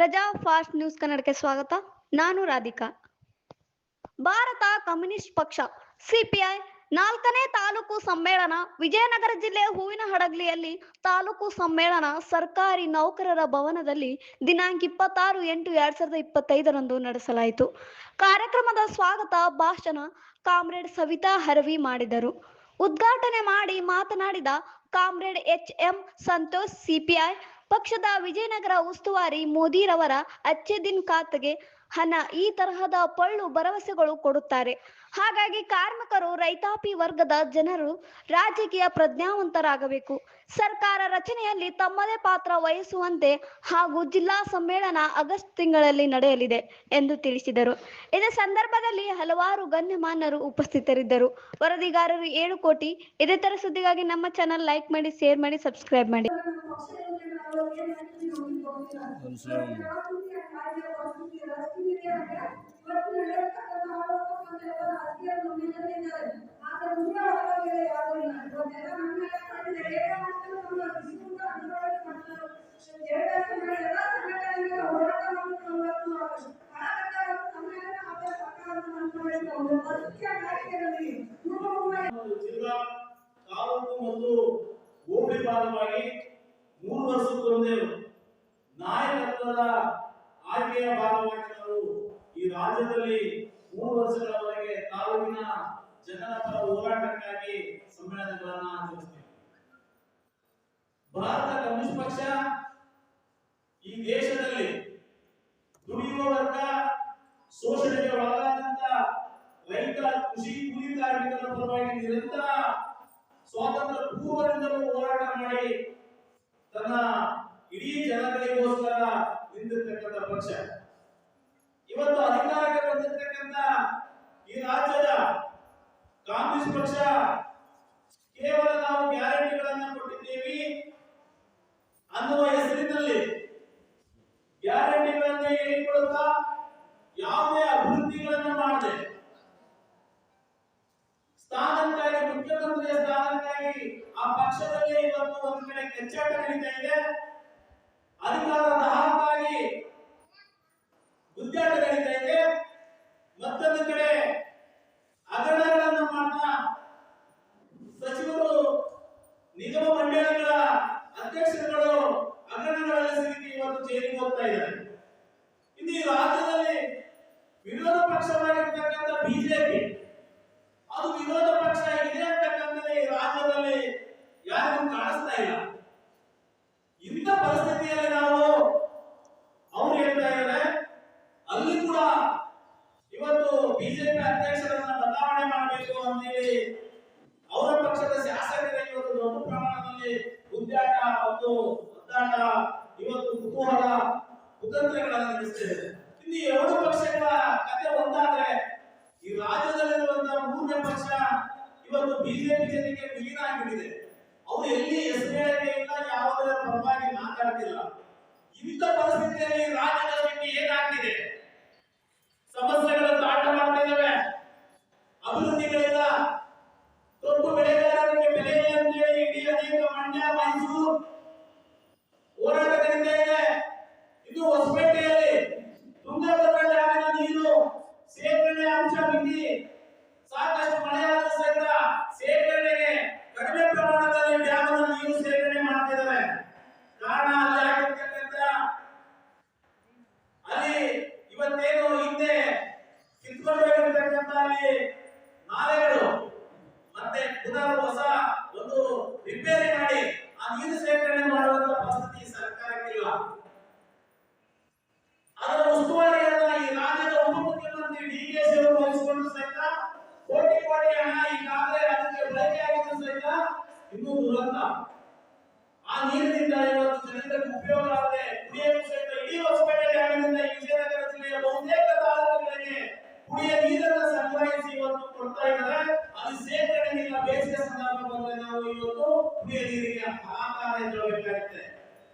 ಪ್ರಜಾ fast news ಕನ್ನಡಕ್ಕೆ ಸ್ವಾಗತ. ನಾನು ರಾಧಿಕಾ. ಭಾರತ ಕಮ್ಯುನಿಸ್ಟ್ ಪಕ್ಷ, ಸಿಪಿಐ ನಾಲ್ಕನೇ ತಾಲೂಕು ಸಮ್ಮೇಳನ ವಿಜಯನಗರ ಜಿಲ್ಲೆ ಹೂವಿನ ಹಡಗಲಿಯಲ್ಲಿ ತಾಲೂಕು ಸಮ್ಮೇಳನ ಸರ್ಕಾರಿ ನೌಕರರ ಭವನದಲ್ಲಿ ದಿನಾಂಕ ಇಪ್ಪತ್ತಾರು ಎಂಟು ಎರಡ್ ಸಾವಿರದ ಇಪ್ಪತ್ತೈದರಂದು ನಡೆಸಲಾಯಿತು. ಕಾರ್ಯಕ್ರಮದ ಸ್ವಾಗತ ಭಾಷಣ ಕಾಮ್ರೇಡ್ ಸವಿತಾ ಹರವಿ ಮಾಡಿದರು. ಉದ್ಘಾಟನೆ ಮಾಡಿ ಮಾತನಾಡಿದ comrade H M Santosh, CPI ಪಕ್ಷದ ವಿಜಯನಗರ ಉಸ್ತುವಾರಿ ಮೋದಿರವರ ಅಚ್ಚೆ ದಿನ್ ಖಾತೆಗೆ ಹಣ, ಈ ತರಹದ ಪಳ್ಳು ಭರವಸೆಗಳು ಕೊಡುತ್ತಾರೆ. ಹಾಗಾಗಿ ಕಾರ್ಮಿಕರು, ರೈತಾಪಿ ವರ್ಗದ ಜನರು ರಾಜಕೀಯ ಪ್ರಜ್ಞಾವಂತರಾಗಬೇಕು. ಸರ್ಕಾರ ರಚನೆಯಲ್ಲಿ ತಮ್ಮದೇ ಪಾತ್ರ ವಹಿಸುವಂತೆ ಹಾಗೂ ಜಿಲ್ಲಾ ಸಮ್ಮೇಳನ ಆಗಸ್ಟ್ ತಿಂಗಳಲ್ಲಿ ನಡೆಯಲಿದೆ ಎಂದು ತಿಳಿಸಿದರು. ಇದೇ ಸಂದರ್ಭದಲ್ಲಿ ಹಲವಾರು ಗಣ್ಯಮಾನ್ಯರು ಉಪಸ್ಥಿತರಿದ್ದರು. ವರದಿಗಾರರು ಏಳು ಕೋಟಿ. ಇದೇ ತರ ಸುದ್ದಿಗಾಗಿ ನಮ್ಮ ಚಾನಲ್ ಲೈಕ್ ಮಾಡಿ ಶೇರ್ ಮಾಡಿ ಸಬ್ಸ್ಕ್ರೈಬ್ ಮಾಡಿ. ಜಿಲ್ಲಾ ತಾಲೂಕು ಮತ್ತು ಹೋಬಳಿ ಭಾಗವಾಗಿ ಮೂರು ವರ್ಷಕ್ಕೊಂದೇ ನಾಯಕತ್ವದ ಆಯ್ಕೆಯ ಭಾಗವಾಗಿದ್ದರು ಈ ರಾಜ್ಯದಲ್ಲಿ ಮೂರು ವರ್ಷಗಳವರೆಗೆ ತಾಲೂಕಿನ ಜನರ ಪರ ಹೋರಾಟಕ್ಕಾಗಿ ಸಮ್ಮೇಳನಗಳನ್ನ ಆಚರಿಸ್ತೇವೆ ಭಾರತ ಕಮ್ಯುನಿಸ್ಟ್ ಪಕ್ಷ ಈ ದೇಶದಲ್ಲಿ ದುಡಿಯುವ ವರ್ಗ, ಶೋಷಣೆಗೆ ಒಳಗಾದಂತ ರೈತ, ಕೃಷಿ, ಕೂಲಿ ಕಾರ್ಮಿಕರ ಪರವಾಗಿ ನಿರಂತರ ಸ್ವಾತಂತ್ರ್ಯ ಪೂರ್ವದಿಂದಲೂ ಹೋರಾಟ ಮಾಡಿ ತನ್ನ ಇಡೀ ಜನಗಳಿಗೋಸ್ಕರ ನಿಂತಿರ್ತಕ್ಕಂಥ ಪಕ್ಷ. ಇವತ್ತು ಅಧಿಕಾರಕ್ಕೆ ಬಂದಿರತಕ್ಕಂತ ಈ ರಾಜ್ಯದ ಕಾಂಗ್ರೆಸ್ ಪಕ್ಷ ಕೇವಲ ನಾವು ಗ್ಯಾರಂಟಿಗಳನ್ನ ಕೊಟ್ಟಿದ್ದೇವೆ. ಅನ್ನುವ ಹೆಸರಿನಲ್ಲಿ ಗ್ಯಾರಂಟಿಗಳನ್ನ ಹೇಳಿಕೊಳ್ಳುತ್ತಾ ಯಾವುದೇ ಇದೆ ಅಧಿಕಾರದ ಹಾಗಾಗಿ ಗುದ್ದಾಟ ನಡೀತಾ ಇದೆ. ಮತ್ತೊಂದು ಕಡೆ ಹಗರಣಗಳನ್ನು ಮಾಡ್ತಾ ಸಚಿವರು ನಿಗಮ ಮಂಡಳಿಗಳ ಅಧ್ಯಕ್ಷರುಗಳು ಹಗರಣಗಳಲ್ಲಿ ಸಿಲುಕಿ ಇವತ್ತು ಜೈಲಿಗೆ ಹೋಗ್ತಾ ಇದ್ದಾರೆ. ಇನ್ನು ಈ ರಾಜ್ಯದಲ್ಲಿ ವಿರೋಧ ಪಕ್ಷವಾಗಿರ್ತಕ್ಕಂಥ ಬಿಜೆಪಿ, ಅದು ವಿರೋಧ ಪಕ್ಷ ಇದೆ ಅಂತಕ್ಕಂಥದ್ದೇ ಈ ಯಾರಿಗೂ ಕಾಣಿಸ್ತಾ ಇಲ್ಲ ಇಂಥ ಪರಿಸ್ಥಿತಿಯಲ್ಲಿ ನಾವು ಅವ್ರು ಹೇಳ್ತಾ ಇದ್ದಾರೆ ಅಲ್ಲಿ ಕೂಡ ಇವತ್ತು ಬಿಜೆಪಿ ಅಧ್ಯಕ್ಷರನ್ನ ಬದಲಾವಣೆ ಮಾಡಬೇಕು ಅಂತೇಳಿ ಅವರ ಪಕ್ಷದ ಶಾಸಕರೇ ಇವತ್ತು ದೊಡ್ಡ ಪ್ರಮಾಣದಲ್ಲಿ ಉದ್ದಾಟ ಮತ್ತು ಒದ್ದಾಟ, ಇವತ್ತು ಕುತೂಹಲ, ಕುತಂತ್ರಗಳನ್ನು ನಡೆಸ್ತಿದೆ. ಇನ್ನು ಎರಡು ಪಕ್ಷಗಳ ಕತೆ ಒಂದಾದ್ರೆ ಈ ರಾಜ್ಯದಲ್ಲಿರುವಂತಹ ಮೂರನೇ ಪಕ್ಷ ಇವತ್ತು ಬಿಜೆಪಿ ಜೊತೆಗೆ ವಿಲೀನ ಆಗಿಬಿಟ್ಟಿದೆ ಅವರು ಎಲ್ಲಿ ಹೆಸರು ಇಲ್ಲ ಯಾವುದರ ಪರವಾಗಿ ಮಾತಾಡ್ತಿಲ್ಲ. ಇಂಥ ಪರಿಸ್ಥಿತಿಯಲ್ಲಿ ರಾಜ್ಯದ ಆ ನೀರಿನಿಂದ ಇವತ್ತು ಜನರಿಗೆ ಉಪಯೋಗ ಆಗದೆ ಕುಡಿಯಲು ಸಹಿತ ಇಡೀ ಹೊಸಪೇಟೆ ವಿಜಯನಗರ ಜಿಲ್ಲೆಯ ಬಹುತೇಕ ತಾಲೂಕುಗಳಿಗೆ ಕುಡಿಯ ನೀರನ್ನ ಸಂಗ್ರಹಿಸಿ ಇವತ್ತು ಕೊಡ್ತಾ ಇದ್ದಾರೆ. ಅದು ಬೇಸಿಗೆ ಸಂದರ್ಭ ನಾವು ಇವತ್ತು ಕುಡಿಯ ನೀರಿಗೆ ಹಾಹಾಕಾರ ಎದುರಬೇಕಾಗುತ್ತೆ